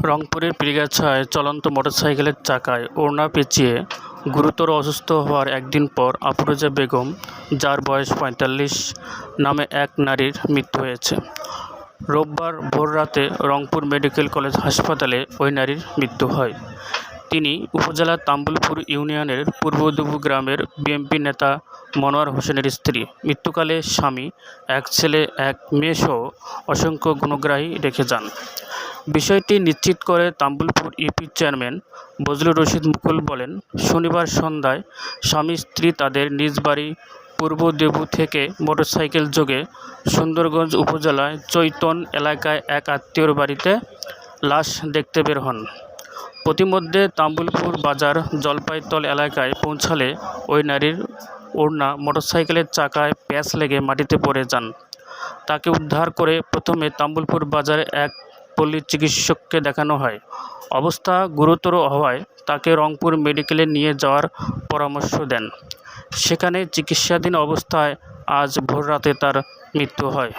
রংপুরের পীরগাছায় চলন্ত মোটরসাইকেলের চাকায় ওড়না পেঁচিয়ে গুরুতর অসুস্থ হওয়ার একদিন পর আফরোজা বেগম, যার বয়স পঁয়তাল্লিশ, নামে এক নারীর মৃত্যু হয়েছে। রোববার ভোররাতে রংপুর মেডিকেল কলেজ হাসপাতালে ওই নারীর মৃত্যু হয়। তিনি উপজেলার তাম্বুলপুর ইউনিয়নের পূর্বদুবু গ্রামের বিএনপি নেতা মনোয়ার হোসেনের স্ত্রী। মৃত্যুকালে স্বামী, এক ছেলে, এক মেয়েসহ অসংখ্য গুণগ্রাহী রেখে যান। বিষয়টি নিশ্চিত করে তাম্বুলপুর ইউপি চেয়ারম্যান বজলুর রশিদ মুকুল বলেন, শনিবার সন্ধ্যায় স্বামী স্ত্রী তাদের নিজ বাড়ি পূর্ব দেবু থেকে মোটরসাইকেল যোগে সুন্দরগঞ্জ উপজেলায় চৈতন এলাকায় এক আত্মীয়র বাড়িতে লাশ দেখতে বের হন। প্রতিমধ্যে তাম্বুলপুর বাজার জলপাইতল এলাকায় পৌঁছালে ওই নারীর ওড়না মোটরসাইকেলের চাকায় প্যাঁচ লেগে মাটিতে পড়ে যান। তাকে উদ্ধার করে প্রথমে তাম্বুলপুর বাজারে এক পল্লী চিকিৎসককে দেখানো হয়। অবস্থা গুরুতর হওয়ায় তাকে রংপুর মেডিকেলে নিয়ে যাওয়ার পরামর্শ দেন। সেখানে চিকিৎসাধীন অবস্থায় আজ ভোররাতে তার মৃত্যু হয়।